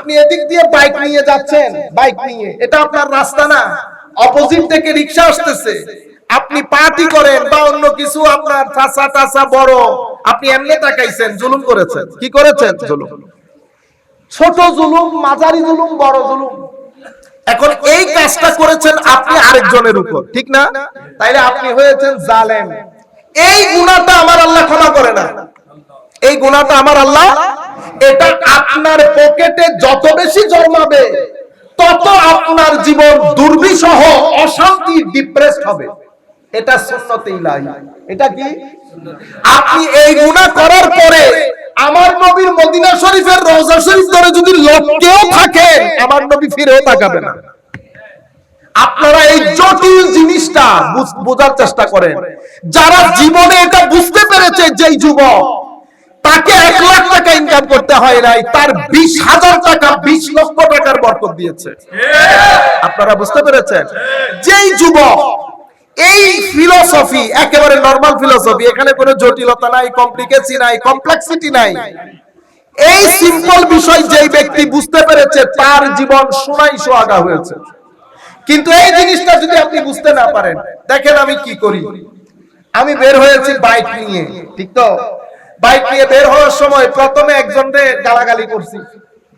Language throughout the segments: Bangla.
আপনি এদিক দিয়ে বাইক নিয়ে যাচ্ছেন। বাইক নিয়ে। এটা আপনার রাস্তা না। অপোজিট থেকে রিক্সা আসতেছে। আপনি পার্টি করেন বা অন্য কিছু, আপনার চাচা টাচা বড়। আপনি এমনি তাকাইছেন, জুলুম করেছেন। কি করেছেন? জুলুম। ছোট জুলুম, মাঝারি জুলুম, বড় জুলুম। এখন এই কাজটা করেছেন আপনি আরেকজনের উপর। ঠিক না? তাইলে আপনি হয়েছেন জালেম। এই গুণাটা আমার আল্লাহ ক্ষমা করে না। এই গুণাটা আমার আল্লাহ? এটা আপনার পকেটে যত বেশি জন্মাবে, তত আপনার জীবন দুর্বিষহ, অশান্তি ডিপ্রেসড হবে। এটা সুন্নতে ইলাহি। এটা কি? আপনি এই গুনাহ করার পরে আমার নবীর মদিনা শরীফের রওজা শরীফ ধরে যদি লটকেও থাকেন আমার নবী ফিরেও তাকাবে না। আপনারা এই জটিল জিনিসটা বোঝার চেষ্টা করেন। যারা জীবনে এটা বুঝতে পেরেছে, যেই যুবক তাকে এক লাখ টাকা ইনকাম করতে হয় নাই, তার বিশ হাজার টাকা, বিশ লক্ষ টাকার বরকত দিয়েছে। আপনারা বুঝতে পেরেছেন? যেই যুবক, এই ফিলোসফি একেবারে নরমাল ফিলোসফি এখানে কোনো জটিলতা নাই কমপ্লিকেসি নাই কমপ্লেক্সিটি নাই। এই সিম্পল বিষয় যেই ব্যক্তি বুঝতে পেরেছে, তার জীবন সোনাই সোহাগা হয়েছে। কিন্তু এই জিনিসটা যদি আপনি বুঝতে না পারেন, দেখেন আমি কি করি। আমি বের হয়েছি বাইক নিয়ে, ঠিক তো? বাইক নিয়ে বের হওয়ার সময় প্রথমে একজনকে গালাগালি করছি,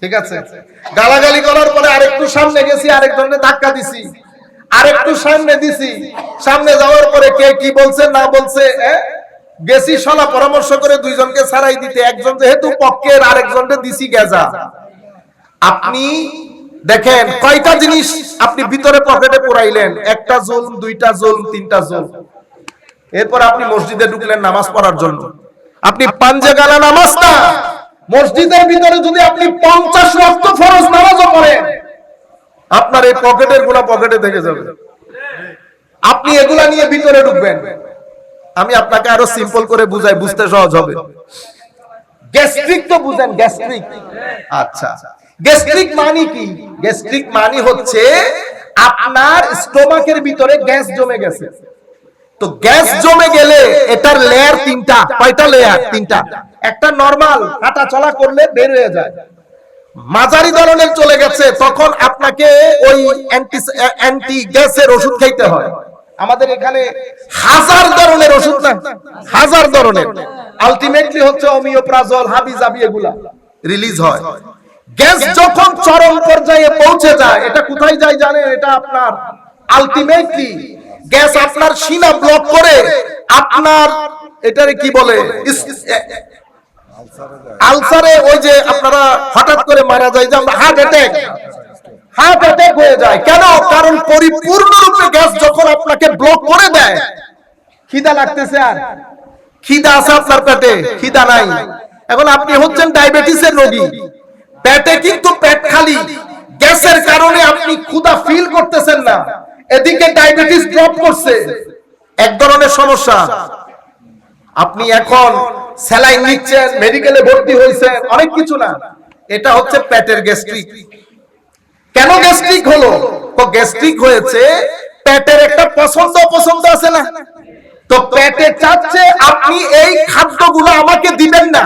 ঠিক আছে? গালাগালি করার পরে আরেকটু সামনে গেছি আরেকজনকে ধাক্কা দিছি। আরেকটু সামনে দিছি, সামনে যাওয়ার পরে কে কি বলছে, না বলছে গেছি সলা পরামর্শ করে দুইজনকে ছাড়াই দিতে, একজন যেহেতু পক্ষের আরেকজনকে দিছি গেজা। আপনি দেখেন, কয়টা জিনিস আপনি ভিতরে পকেটে পুরাইলেন? একটা জোল দুইটা জোল তিনটা জোল এরপর আপনি মসজিদে ঢুকলেন নামাজ পড়ার জন্য। আপনি পাঞ্জে গালা নামাজ না মসজিদের ভিতরে যদি আপনি পঞ্চাশ রক্ত ফরজ নামাজও পড়েন, আপনার এই পকেটেরগুলা পকেটে থেকে যাবে। আপনি এগুলা নিয়ে ভিতরে ঢুকবেন। আমি আপনাকে আরও সিম্পল করে বুঝাই, বুঝতে সহজ হবে। গ্যাস্ট্রিক তো বুঝেন গ্যাস্ট্রিক আচ্ছা। গ্যাস্ট্রিক মানে কি? গ্যাস্ট্রিক মানে হচ্ছে আপনার স্টোমাকের ভিতরে গ্যাস জমে গেছে। তো গ্যাস জমে গেলে এটার লেয়ার তিনটা কয়টা লেয়ার তিনটা। একটা নরমাল হাঁটা চলা করলে বের হয়ে যায়। মাঝারি ধরনের চলে গেছে তখন আপনাকে ওই অ্যান্টি অ্যান্টি গ্যাসের ওষুধ খাইতে হয়। আমাদের এখানে হাজার ধরনের ওষুধ না হাজার ধরনের। আলটিমেটলি হচ্ছে হোমিওপ্রাজল হাবিজাবি এগুলা রিলিজ হয়। গ্যাস যখন চরম পর্যায়ে পৌঁছে যায় এটা কোথায় যায় জানেন? এটা আপনার আলটিমেটলি গ্যাস আপনার সিনা ব্লক করে, আপনার এটারে কি বলে? আলসারে ওই যে আপনারা হঠাৎ করে মারা যায় যে আমরা হার্ট অ্যাটাক হার্ট অ্যাটাক হয়ে যায়। কেন? কারণ পরিপূর্ণরূপে গ্যাস যখন আপনাকে ব্লক করে দেয়, খিদা লাগতেছে আর। খিদা আছে আপনার পেটে, খিদা নাই। এখন আপনি হচ্ছেন ডায়াবেটিসের রোগী। পেটে কিন্তু পেট খালি। গ্যাসের কারণে আপনি ক্ষুধা ফিল করতেছেন না। এদিকে ডায়াবেটিস ড্রপ করছে। এক ধরনের সমস্যা। আপনি এখন স্যালাইন নিচ্ছেন মেডিকেলে ভর্তি হয়েছেন, অনেক কিছু না। এটা হচ্ছে পেটের গ্যাস্ট্রিক কেন গ্যাস্ট্রিক হলো? তো গ্যাস্ট্রিক হয়েছে, পেটের একটা পছন্দ অপছন্দ আছে না। তো পেটে চাচ্ছে, আপনি এই খাদ্যগুলো আমাকে দিবেন না।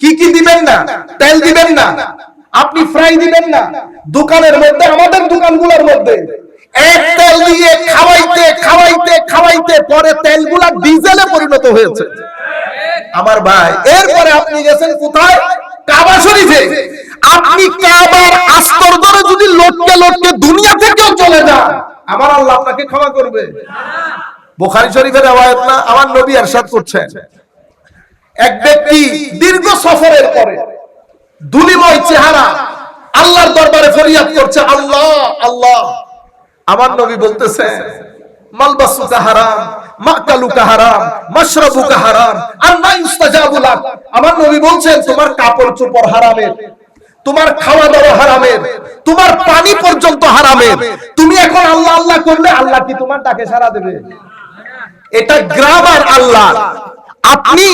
কি কি দিবেন না? তেল দিবেন না। আপনি ফ্রাই দিবেন না। দোকানের মধ্যে, আমাদের দোকানগুলোর মধ্যে। এক দিয়ে খাওয়াইতে খাওয়াইতে খাওয়াইতে পরে তেলগুলা ডিজেলে পরিণত হয়েছে। আমার ভাই, এরপরে আপনি গেছেন কোথায়? কাবা শরীফে। আপনি কাবার আস্তর ধরে যদি লটকে লটকে দুনিয়া থেকেও চলে যান, আমার আল্লাহ আপনাকে ক্ষমা করবে। বোখারি শরীফের আওয়াজ না, আমার নবী আরশাদ করছেন। এক ব্যক্তি দীর্ঘ সফরের পরে দুলিময় চেহারা আল্লাহর দরবারে ফরিয়াদ করছে, আল্লাহ আল্লাহ। আমার নবী বলতেছে, মালবাসুকা হারাম, মাকালুকা হারাম, মাশরাবুকা হারাম, আর না আমার নবী বলছেন, তোমার কাপড় চোপড় হারামের, তোমার খাওয়া দাওয়া হারামের, তোমার পানি পর্যন্ত হারামের। তুমি এখন আল্লাহ আল্লাহ করলে আল্লাহ কি তোমার ডাকে সাড়া দেবে? এটা গ্রামার আল্লাহ। আপনি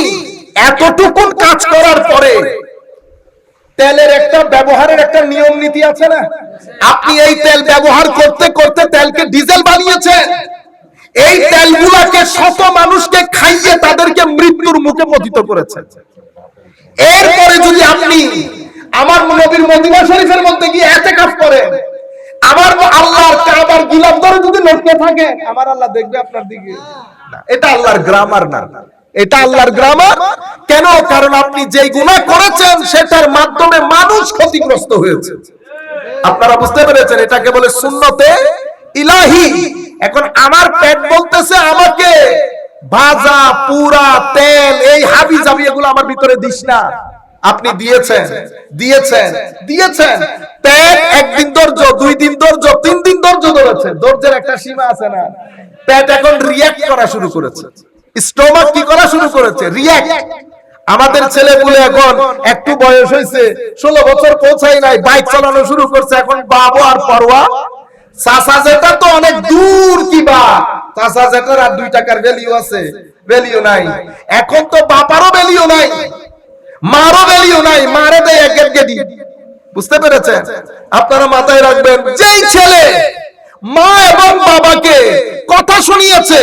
এতটুকুন কাজ করার পরে তেলের একটা ব্যবহারের একটা নিয়ম নীতি আছে না? আপনি এই তেল ব্যবহার করতে করতে তেলকে ডিজেল বানিয়েছেন। এই তেলগুলাকে শত মানুষকে খাইয়ে তাদেরকে মৃত্যুর মুখে পতিত করেছেন। এরপরে যদি আপনি আমার নবীর মদিনা শরীফের মধ্যে গিয়ে এতে কাজ করেন, আমার আল্লাহর কাবার গিলাফ ধরে যদি লড়তে থাকে, আমার আল্লাহ দেখবে আপনার দিকে। এটা আল্লাহর গ্রামার না। এটা আল্লাহর গ্রামার কেন? কারণ আপনি যেই গুনাহ করেছেন, সেটার মাধ্যমে মানুষ ক্ষতিগ্রস্ত হয়েছে। আপনারা বুঝতে পেরেছেন, এটাকে বলে সুন্নতে ইলাহি। এখন আমার পেট বলতেছে আমাকে, ভাজা, পুরা, তেল, এই হাবি জাবি এগুলো আমার ভিতরে দিস না। আপনি দিয়েছেন দিয়েছেন দিয়েছেন। পেট একদিন ধৈর্য, দুই দিন ধৈর্য, তিন দিন ধৈর্য ধরেছে ধৈর্যের একটা সীমা আছে না। পেট এখন রিয়াক্ট করা শুরু করেছে। স্টোমাক কি করা শুরু করেছে? রিয়াক্ট আমাদের ছেলে পুলে এখন একটু বয়স হয়েছে, ষোলো বছর পৌঁছাই নাই, বাইক চালানো শুরু করছে এখন বাবু আর পরোয়া। যেটা তো অনেক দূর যেটার আর দুই টাকার ভ্যালিউ আছে ভ্যালিউ নাই। এখন তো বাপারও ভ্যালিউ নাই, মারও ভ্যালিউ নাই, মারে দেয় এক বুঝতে পেরেছেন? আপনারা মাথায় রাখবেন, যেই ছেলে মা এবং বাবাকে কথা শুনিয়েছে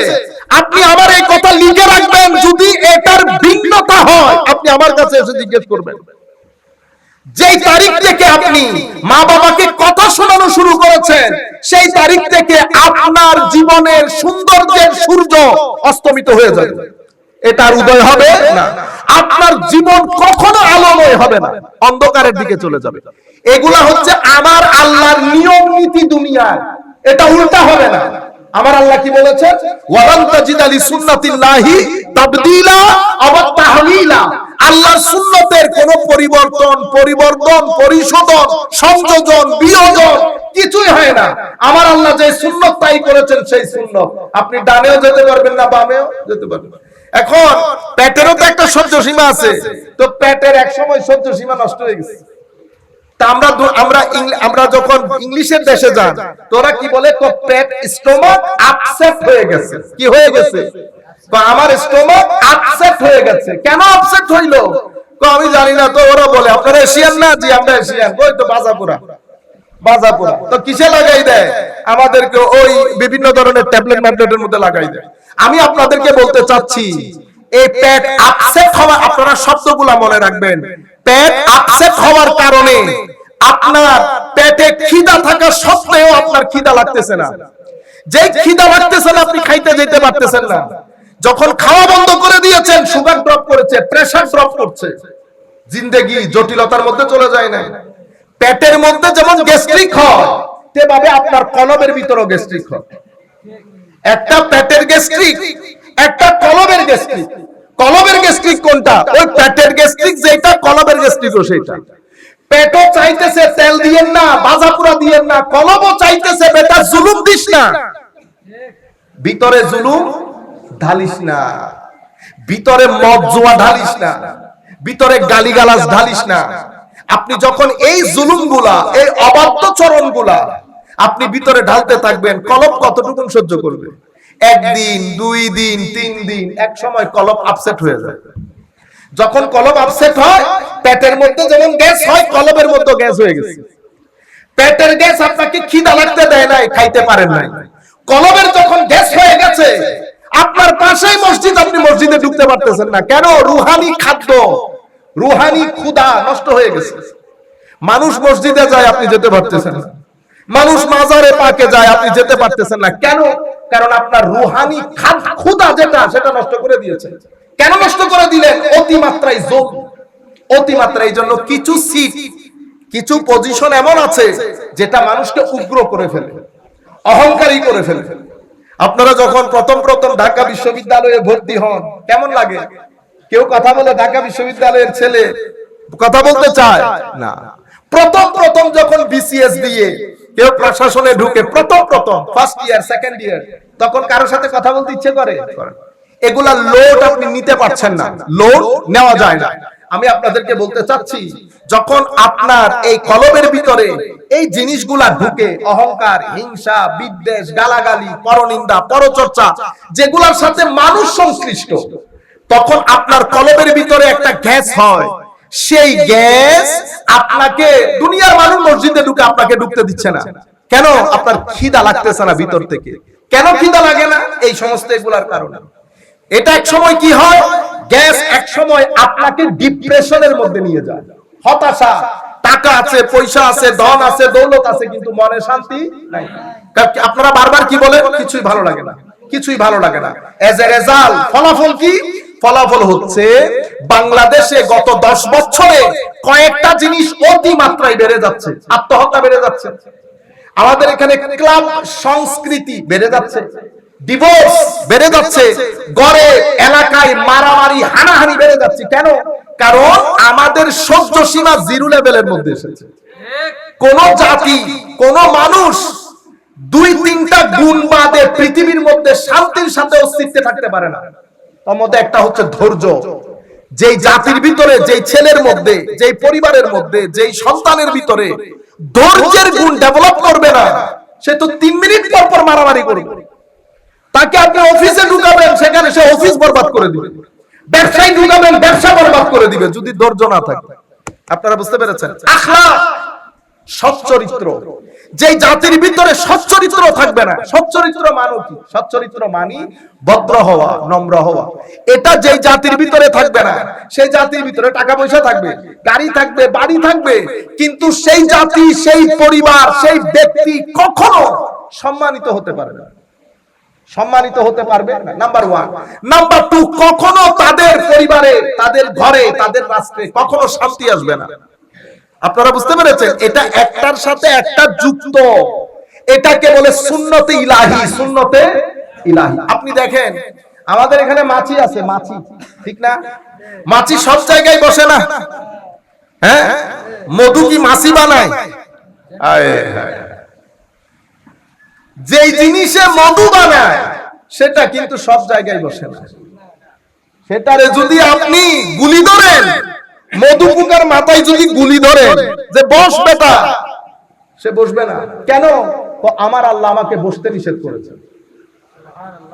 আপনি আমার এই কথা লিখে রাখবেন, যদি এটার ভিন্নতা হয়, আপনি আমার কাছে এসে জিজ্ঞেস করবেন। যেই তারিখ থেকে আপনি মা বাবাকে কথা শোনানো শুরু করেছেন, সেই তারিখ থেকে আপনার জীবনের সৌন্দর্যের সূর্য অস্তমিত হয়ে যাবে। এটার উদয় হবে না। আপনার জীবন কখনো আলোময় হবে না। অন্ধকারের দিকে চলে যাবে। এগুলা হচ্ছে আমার আল্লাহর নিয়ম নীতি দুনিয়ায় এটা উল্টা হবে না। আমার আল্লাহ কি আলি সুন্নাতিল্লাহি আল্লাহর সুন্নতের কোন পরিবর্তন পরিবর্তন, পরিশোধন, সংযোজন, বিয়োজন কিছুই হয় না। আমার আল্লাহ যে সুন্নত তাই করেছেন, সেই সুন্নত। আপনি ডানেও যেতে পারবেন না, বামেও যেতে পারবেন এখন, পেটেরও তো একটা সহ্য সীমা আছে। তো পেটের এক সময় সহ্য সীমা নষ্ট হয়ে গেছে। আমরা আমরা আমরা যখন ইংলিশের দেশে যান, তোরা কি বলে তো পেট স্টোমাক আপসেট হয়ে গেছে। কি হয়ে গেছে? আমার স্টোমাক আপসেট হয়ে গেছে। কেন আপসেট আমি জানি না, তো ওরা বলে, আপনারা এশিয়ান না? জি, আমরা এশিয়ান। ওই তো বাজাপুরা। বাজাপুরা। তো কিসে লাগাই দেয়? আমাদেরকে ওই বিভিন্ন ধরনের ট্যাবলেট ম্যাবলেটের মধ্যে লাগাই দেয়। আমি আপনাদেরকে বলতে চাচ্ছি, এই পেট আপসেট হওয়া আপনারা শব্দগুলা মনে রাখবেন। পেট আপসেট হওয়ার কারণে আপনার পেটে খিদা থাকা সত্ত্বেও আপনার খিদা লাগতেছে না। যে খিদা লাগতেছে না আপনি খাইতে যেতে পারতেছেন না। যখন খাওয়া বন্ধ করে দিয়েছেন সুগার ড্রপ করেছে প্রেসার ড্রপ করছে জিন্দেগি জটিলতার মধ্যে চলে যায় না পেটের মধ্যে যেমন গ্যাস্ট্রিক হয় তেভাবে আপনার কলবের ভিতরেও গ্যাস্ট্রিক হয়। একটা পেটের গ্যাস্ট্রিক একটা কলবের গ্যাস্ট্রিক কলবের গ্যাস্ট্রিক কোনটা? ওই পেটের গ্যাস্ট্রিক যেটা কলবের গ্যাস্ট্রিকও সেটা পেটও চাইতেছে তেল দিয়েন না বাজাপুরা দিয়েন না কলবও চাইতেছে, বেটা জুলুম দিস না। ভিতরে জুলুম ঢালিস না। ভিতরে মদ জোয়া ঢালিস না। ভিতরে গালিগালাজ ঢালিস না। আপনি যখন এই জুলুমগুলা এই অবাধ্য চরণগুলা আপনি ভিতরে ঢালতে থাকবেন কলব কতটুকুন সহ্য করবে? একদিন, দুই দিন, তিন দিন, এক সময় কলব আপসেট হয়ে যায়। যখন কলব আপসেট হয়, পেটের মধ্যে যেমন গ্যাস হয় কলবের মধ্যে গ্যাস হয়ে গেছে। পেটের গ্যাস আপনাকে খিদা লাগতে দেয় নাই, খাইতে পারেন নাই। কলবের যখন গ্যাস হয়ে গেছে, আপনার পাশেই মসজিদ, আপনি মসজিদে ঢুকতে পারতেছেন না। কেন? রুহানি খাদ্য। রুহানি ক্ষুধা নষ্ট হয়ে গেছে। মানুষ মসজিদে যায়, আপনি যেতে পারতেছেন না। মানুষ মাজারে পাকে যায়, আপনি যেতে পারতেছেন না। কেন? কারণ আপনার রুহানি খাদ ক্ষুধা যেটা, সেটা নষ্ট করে দিয়েছে। কেন নষ্ট করে দিলেন অতিমাত্রায় জোর অতিমাত্রা এই জন্য কিছু সিট কিছু পজিশন এমন আছে যেটা মানুষকে উগ্র করে ফেলে, অহংকারী করে ফেলে। আপনারা যখন প্রথম প্রথম ঢাকা বিশ্ববিদ্যালয়ে ভর্তি হন, কেমন লাগে? কেউ কথা বলে ঢাকা বিশ্ববিদ্যালয়ের ছেলে, কথা বলতে চায়? না। প্রথম প্রথম যখন বিসিএস দিয়ে কেউ প্রশাসনে ঢুকে প্রথম প্রথম ফার্স্ট ইয়ার সেকেন্ড ইয়ার তখন কারোর সাথে কথা বলতে ইচ্ছে করে? এগুলা লোড আপনি নিতে পারছেন না। লোড নেওয়া যায় না। আমি আপনাদেরকে বলতে চাচ্ছি, যখন আপনার এই কলমের ভিতরে এই জিনিসগুলা ঢুকে, অহংকার, হিংসা, বিদ্বেষ, গালাগালি, পরনিন্দা, পরচর্চা, যেগুলার সাথে মানুষ সংশ্লিষ্ট, তখন আপনার কলমের ভিতরে একটা গ্যাস হয়। সেই গ্যাস আপনাকে দুনিয়ার মানুষ মসজিদে ঢুকে আপনাকে ঢুকতে দিচ্ছে না। কেন? আপনার খিদা লাগতেছে না ভিতর থেকে। কেন খিদা লাগে না? এই সমস্ত এগুলার কারণে। এটা এক সময় কি হয়? গ্যাস এক সময় আপনাকে ডিপ্রেশনের মধ্যে নিয়ে যায়। হতাশা, টাকা আছে, পয়সা আছে, ধন আছে, দৌলত আছে, কিন্তু মনে শান্তি নাই। আপনারা বারবার কি বলেন কিছুই ভালো লাগে না। কিছুই ভালো লাগে না। এজ এ রেজাল্ট ফলাফল কি? ফলাফল হচ্ছে বাংলাদেশে গত দশ বছরে কয়েকটা জিনিস অতি মাত্রায় বেড়ে যাচ্ছে, আত্মহত্যা বেড়ে যাচ্ছে। আমাদের এখানে ক্লাব সংস্কৃতি বেড়ে যাচ্ছে ডিভোর্স বেড়ে যাচ্ছে, গড়ে এলাকায় মারামারি, হানাহানি বেড়ে যাচ্ছে। কেন? কারণ আমাদের সহ্য সীমা জিরো লেভেলের মধ্যে এসেছে। কোন জাতি, কোন মানুষ দুই তিনটা গুণ বাদে পৃথিবীর মধ্যে শান্তির সাথে অস্তিত্বে থাকতে পারে না। মধ্যে একটা হচ্ছে ধৈর্য। যেই জাতির ভিতরে, যেই ছেলের মধ্যে, যেই পরিবারের মধ্যে, যেই সন্তানের ভিতরে ধৈর্যের গুণ ডেভেলপ করবে না, সে তো তিন মিনিট পর পর মারামারি করবে। তাকে আপনি অফিসে ঢুকাবেন, সেখানে সে অফিস বরবাদ করে দিবে। ব্যবসায় ঢুকাবেন, ব্যবসা বরবাদ করে দিবে, যদি ধৈর্য না থাকে। আপনারা বুঝতে পেরেছেন? আখলাক সচ্চরিত্র। যেই জাতির ভিতরে সচ্চরিত্র থাকবে না, সচ্চরিত্র মানো কি? সচ্চরিত্র মানি ভদ্র হওয়া, নম্র হওয়া। এটা জাতির ভিতরে থাকবে না, সেই জাতির ভিতরে টাকা পয়সা থাকবে, গাড়ি থাকবে, বাড়ি থাকবে, কিন্তু সেই জাতি, সেই পরিবার, সেই ব্যক্তি কখনো সম্মানিত হতে পারে না। সম্মানিত হতে পারবে নাম্বার ওয়ান নাম্বার টু কখনো তাদের পরিবারে, তাদের ঘরে, তাদের রাষ্ট্রে কখনো শান্তি আসবে না। আপনারা বুঝতে পেরেছেন, এটা একটার সাথে একটা যুক্ত। এটাকে বলে সুন্নতে ইলাহি সুন্নতে ইলাহি। আপনি দেখেন, আমাদের এখানে মাছি আছে, মাছি, ঠিক না? মাছি সব জায়গায় বসে না। হ্যাঁ? মধু কি মাছি বানায়? জিনিসে মধু বানায়, সেটা কিন্তু সব জায়গায় বসে না। সেটারে যদি আপনি গুলি ধরেন মধু পোকার মাথায় যদি গুলি ধরেন যে বস বেটা। সে বসবে না। কেন? আমার আল্লাহ আমাকে বসতে নিষেধ করেছে।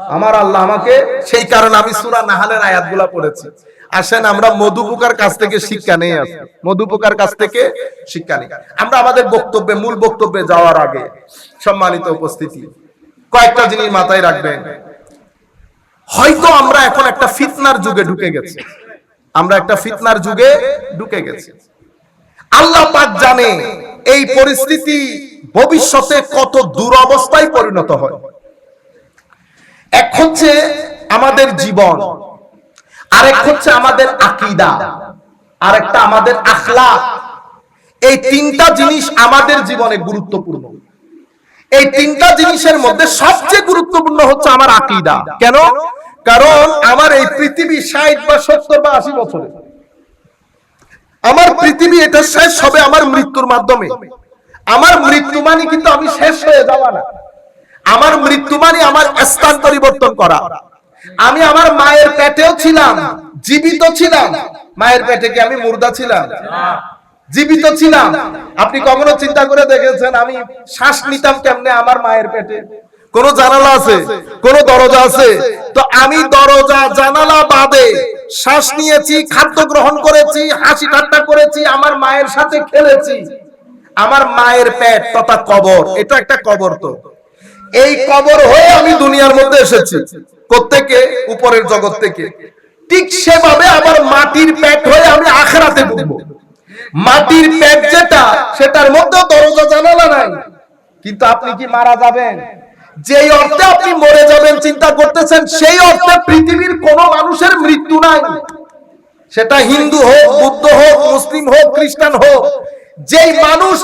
আমার আল্লাহ আমাকে সেই কারণে আমি সুরা নাহালের আয়াতগুলা পড়েছি। আসেন আমরা মধু পোকার কাছ থেকে শিক্ষা নেই আসি মধু পোকার কাছ থেকে শিক্ষা নেই। আমরা আমাদের বক্তব্যে, মূল বক্তব্যে যাওয়ার আগে সম্মানিত উপস্থিতি। কয়েকটা জিনিস মাথায় রাখবেন। হয়তো আমরা এখন একটা ফিতনার যুগে ঢুকে গেছি। আমরা একটা ফিতনার যুগে ঢুকে গেছি। আল্লাহ পাক জানে এই পরিস্থিতি ভবিষ্যতে কত দুরবস্থায় পরিণত হয়। এক হচ্ছে আমাদের জীবন। আরেক হচ্ছে আমাদের আকিদা। আরেকটা আমাদের আখলাক এই তিনটা জিনিস আমাদের জীবনে গুরুত্বপূর্ণ। এই তিনটা জিনিসের মধ্যে সবচেয়ে গুরুত্বপূর্ণ হচ্ছে আমার আকিদা। কেন? কারণ আমার এই পৃথিবী ষাট বা সত্তর বা আশি বছরে। আমার পৃথিবী এটা শেষ হবে আমার মৃত্যুর মাধ্যমে। আমার মৃত্যু মানে কিন্তু আমি শেষ হয়ে যাওয়া না। আমার মৃত্যু মানে আমার স্থান পরিবর্তন করা। আমি আমার মায়ের পেটেও ছিলাম, জীবিত ছিলাম। মায়ের পেটে কি আমি মুর্দা ছিলাম? জীবিত ছিলাম। আপনি কখনো চিন্তা করে দেখেছেন আমি শ্বাস নিতাম কেমনে আমার মায়ের পেটে? কোন জানালা আছে? কোন দরজা আছে? তো আমি দরজা জানালা বাদে শ্বাস নিয়েছি, খাদ্য গ্রহণ করেছি, হাসি ঠাট্টা করেছি, আমার মায়ের সাথে খেলেছি। আমার মায়ের পেট তথা কবর, এটা একটা কবর তো। এই কবর হয়ে আমি দুনিয়ার মধ্যে এসেছি কোত্থেকে উপরের জগৎ থেকে। ঠিক সেভাবে আবার মাটির পেট হয়ে আমি আখরাতে ঢুকবো মাটির পেট যেটা, সেটার মধ্যেও দরজা জানালা নাই। কিন্তু আপনি কি মারা যাবেন? যেই অর্থে আপনি মরে যাবেন, চিন্তা করতেছেন, সেই অর্থে পৃথিবীর কোন মানুষের মৃত্যু নাই। সেটা হিন্দু হোক, বুদ্ধ হোক, মুসলিম হোক, খ্রিস্টান হোক, যেই মানুষ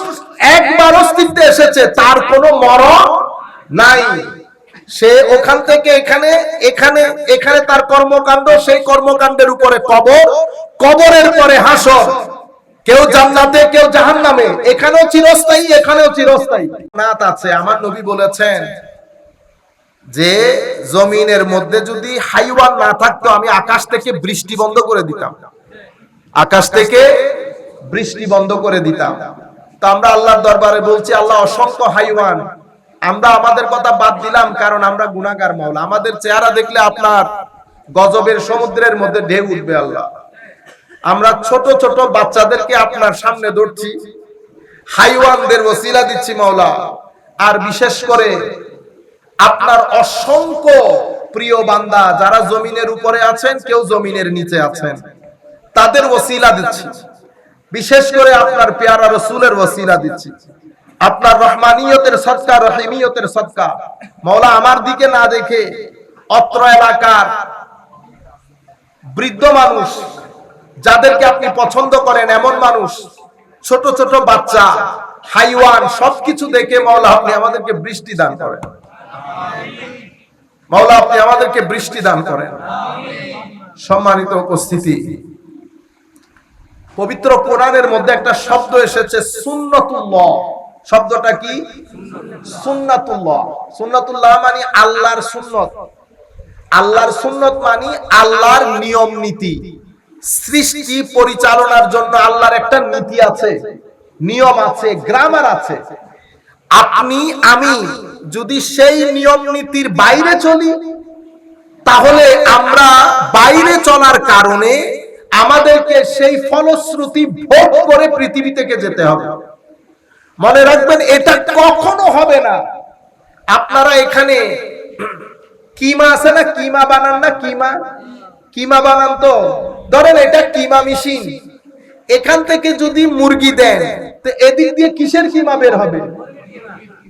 একবার অস্তিত্বে এসেছে, তার কোনো মরণ নাই। সে ওখান থেকে এখানে এখানে এখানে তার কর্মকাণ্ড, সেই কর্মকাণ্ডের উপরে কবর, কবরের পরে হাসর। কেউ জান্নাতে, কেউ জাহান্নামে। এখানেও চিরস্থায়ী এখানেও চিরস্থায়ী। নাত আছে, আমার নবী বলেছেন যে জমিনের মধ্যে যদি হাইওয়ান না থাকতো, আমি আকাশ থেকে বৃষ্টি বন্ধ করে দিতাম। আকাশ থেকে বৃষ্টি বন্ধ করে দিতাম। তো আমরা আল্লাহর দরবারে বলছি, আল্লাহ অসংখ্য হাইওয়ান। আমরা আমাদের কথা বাদ দিলাম, কারণ আমরা গুণাগার মাওলা। আমাদের চেহারা দেখলে আপনার গজবের সমুদ্রের মধ্যে ঢেউ উঠবে আল্লাহ। আমরা ছোট ছোট বাচ্চাদেরকে আপনার সামনে ধরছি। হাইওয়ানদের ওসিলা দিচ্ছি মাওলা। আর বিশেষ করে আপনার অসংখ্য প্রিয় বান্দা যারা জমিনের উপরে আছেন কেউ জমিনের নিচে আছেন তাদের ওসিলা দিচ্ছি। বিশেষ করে আপনার পেয়ারা রসুলের ওসিলা দিচ্ছি। আপনার রহমানিয়তের সৎকার রহিমিয়তের সৎকার মৌলা আমার দিকে না দেখে অত্র এলাকার বৃদ্ধ মানুষ যাদেরকে আপনি পছন্দ করেন এমন মানুষ ছোট ছোট বাচ্চা হাইওয়ান সবকিছু দেখে মৌলা আপনি আমাদেরকে বৃষ্টি দান করেন। মৌলা আপনি আমাদেরকে বৃষ্টি দান করেন। সম্মানিত উপস্থিতি। পবিত্র কোরআনের মধ্যে একটা শব্দ এসেছে, সুন্নতুল্লাহ। শব্দটা কি? সুন্নাতুল্লাহ। সুন্নাতুল্লাহ মানে আল্লাহর সুন্নত। আল্লাহর সুন্নত মানে আল্লাহর নিয়ম নীতি। সৃষ্টি পরিচালনার জন্য আল্লাহর একটা নীতি আছে, নিয়ম আছে গ্রামার আছে। আপনি, আমি যদি সেই নিয়ম নীতির বাইরে চলি, তাহলে আমরা বাইরে চলার কারণে আমাদেরকে সেই ফলশ্রুতি ভোগ করে পৃথিবী থেকে যেতে হবে। মনে রাখবেন, এটা কখনো হবে না। আপনারা এখানে কিমা আছে না? কিমা বানান না? কিমা? কিমা বানান তো? ধরেন এটা কিমা মেশিন। এখান থেকে যদি মুরগি দেন, তো এদিক দিয়ে কিসের কিমা বের হবে?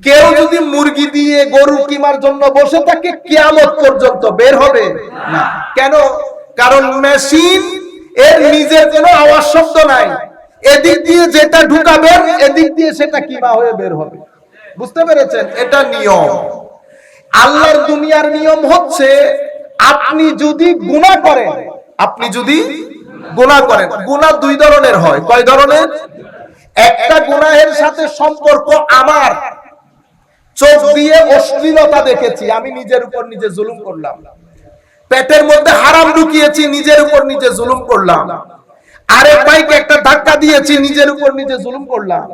কেউ যদি মুরগি দিয়ে গরু কিমার জন্য বসে থাকে, কিয়ামত পর্যন্ত বের হবে না। কেন? কারণ মেশিন এর নিজের কোনো আওয়াজ, শব্দ নাই। এদিক দিয়ে যেটা ঢুকাবেন, এদিক দিয়ে সেটা কিমা হয়ে বের হবে। বুঝতে পেরেছেন? এটা নিয়ম। আল্লাহর দুনিয়ার নিয়ম হচ্ছে, আপনি যদি গুনাহ করেন, আপনি যদি গুনাহ করেন। গুনাহ দুই ধরনের হয়। কয় ধরনের? একটা গুনাহের সাথে সম্পর্ক আমার। চোখ দিয়ে অশ্লীলতা দেখেছি, আমি নিজের উপর নিজে জুলুম করলাম। পেটের মধ্যে হারাম ঢুকিয়েছি, নিজের উপর নিজে জুলুম করলাম। আরেক ভাইকে একটা ধাক্কা দিয়েছি, নিজের উপর নিজে জুলুম করলাম।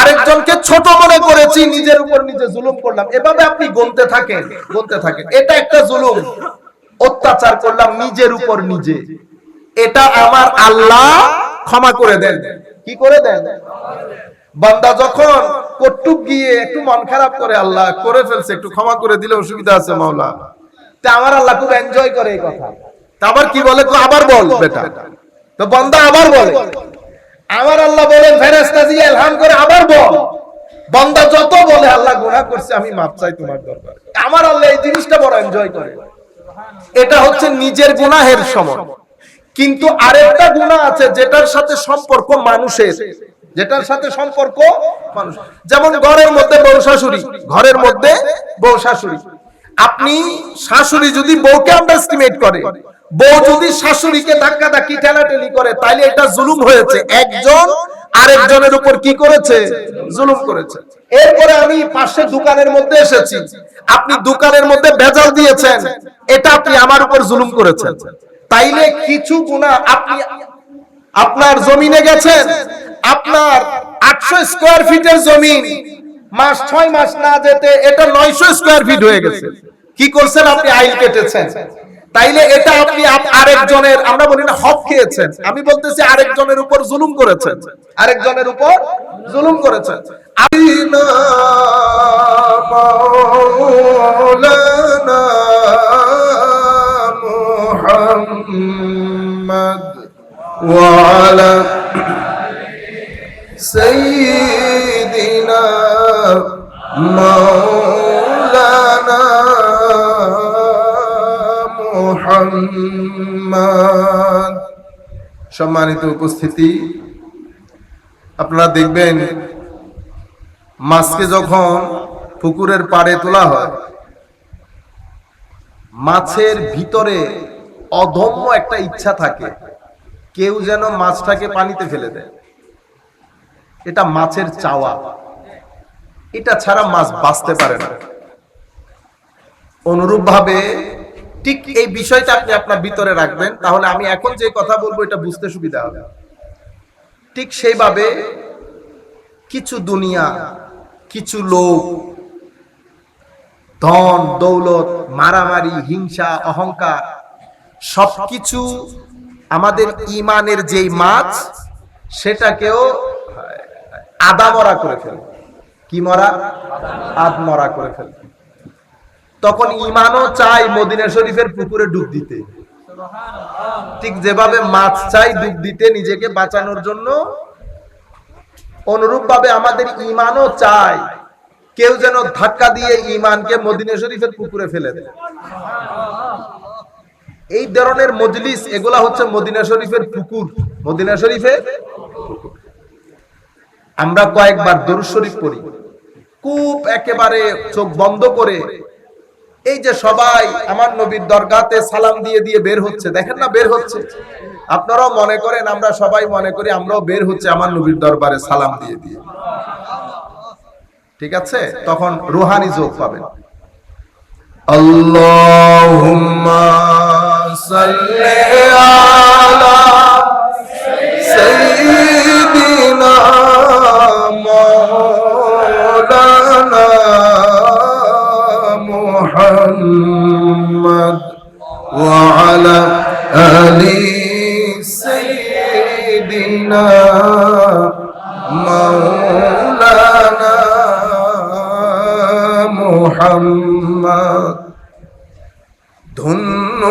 আরেকজনকে ছোট মনে করেছি, নিজের উপর নিজে জুলুম করলাম। এভাবে আপনি গনতে থাকেন গনতে থাকেন। এটা একটা জুলুম। অত্যাচার করলাম নিজের উপর নিজে। এটা আমার আল্লাহ ক্ষমা করে দেন। কি করে দেন? বান্দা যখন কটুক গিয়ে একটু মন খারাপ করে আল্লাহ করে ফেলছে, একটু ক্ষমা করে দিলে অসুবিধা আছে মাওলা। তা আমার আল্লাহ খুব এনজয় করে এই কথা। আবার কি বলে? আবার বল, বেটা। তো বান্দা আবার বলে। আমার আল্লাহ বলেন ফেরেস্তা দিয়ে এলহাম করে আবার বল। বান্দা যত বলে, আল্লাহ গুনাহ করছে, আমি মাপ চাই তোমার দরবারে। আমার আল্লাহ এই জিনিসটা বড় এনজয় করে। এটা হচ্ছে নিজের গুনাহের সময়। কিন্তু আরেকটা গুনাহ আছে, যেটার সাথে সম্পর্ক মানুষের। যেটার সাথে সম্পর্ক মানুষ। যেমন ঘরের মধ্যে বউ শাশুড়ি, ঘরের মধ্যে বউ শাশুড়ি। আপনি শাশুড়ি যদি বউকে আন্ডারস্টিমেট করে, বউ যদি শাশুড়িকে ধাক্কা ধাক্কি ঠেলাঠেলি করে, তাইলে এটা জুলুম হয়েছে। একজন আরেকজনের উপর কি করেছে? জুলুম করেছে। এরপরে আমি পাশে দোকানের মধ্যে এসেছি। আপনি দোকানের মধ্যে ভেজাল দিয়েছেন। এটা আপনি আমার উপর জুলুম করেছেন। তাইলে কিছু গুণা আপনি আপনার জমিনে গেছেন। আপনার আটশো স্কোয়ার ফিটের জমি মাস ছয় মাস না যেতে এটা নয়শো স্কোয়ার ফিট হয়ে গেছে। কি করছেন আপনি? আইল কেটেছেন। তাইলে এটা আপনি আরেকজনের আমরা বলি না, হক খেয়েছেন। আমি বলতেছি আরেকজনের উপর জুলুম করেছেন। আরেকজনের উপর জুলুম করেছেন। ওয়ালা سيدنا مولانا محمد সম্মানিত উপস্থিতি আপনারা দেখবেন মাছকে যখন পুকুরের পাড়ে তোলা হয় মাছের ভিতরে অধম্য একটা ইচ্ছা থাকে কেউ যেন মাছটাকে পানিতে ফেলে দেয় এটা মাছের চাওয়া। এটা ছাড়া মাছ বাঁচতে পারে না। অনুরূপ ভাবে ঠিক এই বিষয়টা আপনি আপনার ভিতরে রাখবেন, তাহলে আমি এখন যে কথা বলব এটা বুঝতে সুবিধা হবে। ঠিক সেইভাবে কিছু দুনিয়া, কিছু লোক, ধন, দৌলত, মারামারি, হিংসা, অহংকার, সবকিছু আমাদের ইমানের যেই মাছ, সেটাকেও আদা মরা করে ফেলে। কি মরা? আদ মরা করে ফেলে। তখন ইমানও চাই মদিনা শরীফের পুকুরে ডুব দিতে। ঠিক যেভাবে মাছ চাই ডুব দিতে নিজেকে বাঁচানোর জন্য। অনুরূপ ভাবে আমাদের ইমানও চাই কেউ যেন ধাক্কা দিয়ে ইমানকে মদিনা শরীফের পুকুরে ফেলে দেয়। এই ধরনের মজলিস, এগুলা হচ্ছে মদিনা শরীফের পুকুর। মদিনা শরীফের পুকুর। আমরা কয়েকবার দরুদ শরীফ পড়ি। খুব একেবারে চোখ বন্ধ করে এই যে সবাই আমার নবীর দরগাতে সালাম দিয়ে দিয়ে বের হচ্ছে, দেখেন না বের হচ্ছে? আপনারাও মনে করেন, আমরা সবাই মনে করি আমরাও বের হচ্ছে আমার নবীর দরবারে সালাম দিয়ে দিয়ে। ঠিক আছে? তখন রুহানি যোগ পাবেন। আল্লাহুম্মা সাল্লি আলা ওয়া আলা আলি সাইয়্যিদিনা মাওলানা মুহাম্মদ ধন্য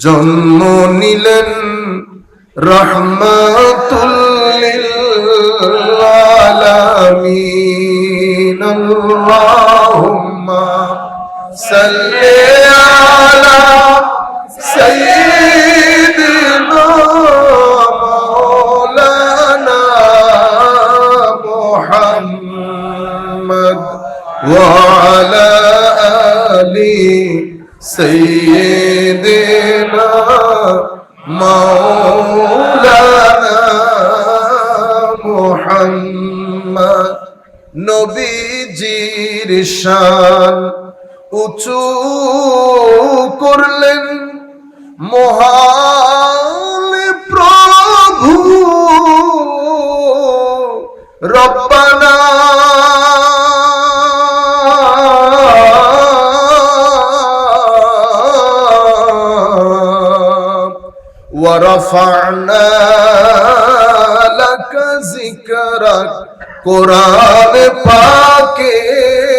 জন্ম নিলেন রহমাতুল্লিল আলামিন আল্লাহুম্মা সাল্লি আলা সাইয়্যিদিনা মাওলানা মুহাম্মদ ওয়া আলা আলি সাইয়্যিদ শান উঁচু করলেন মহান প্রভু রব্বানা ورفعنا لك ذكرك কোরআন পাকের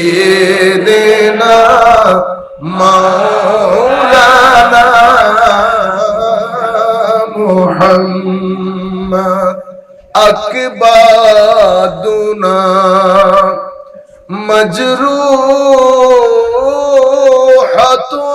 अकबादुना मजरू हतु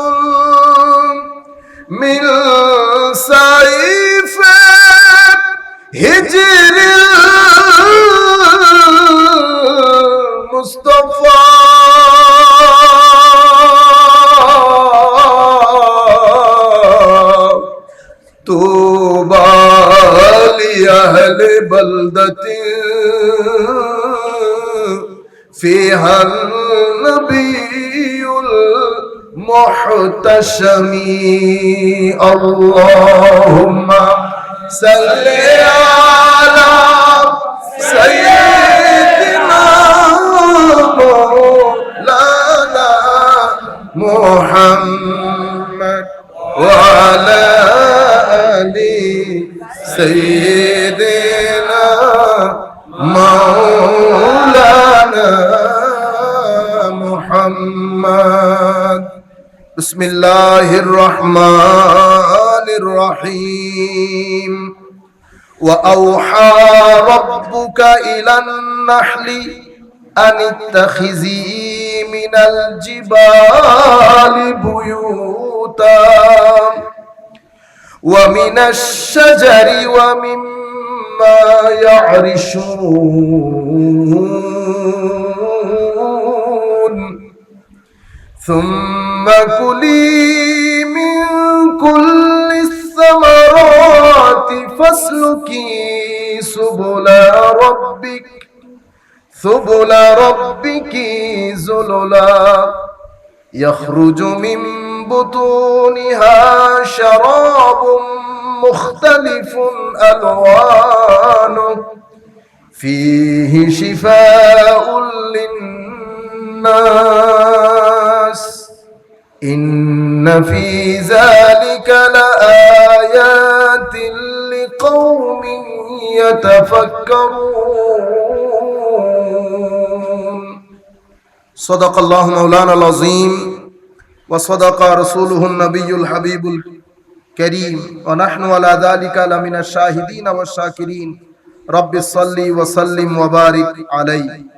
فيها النبي المحتشم. اللهم صل على سيدنا مولانا محمد وعلى آل سيدنا مولانا محمد. بسم الله الرحمن الرحيم. وأوحى ربك إلى النحل أن اتخذي من الجبال بيوتا. ومن الشجر ومما يعرشون. ثم كلي من كل الثمرات فاسلكي سبل ربك سبل ربك زللا يخرج من بطونها شراب مختلف ألوانه فيه شفاء للناس إن في ذلك لآيات لقوم يتفكرون صدق الله مولانا العظيم وصدق رسوله النبي الحبيب الكريم ونحن على ذلك لمن الشاهدين والشاكرين رب صل وسلم وبارك عليه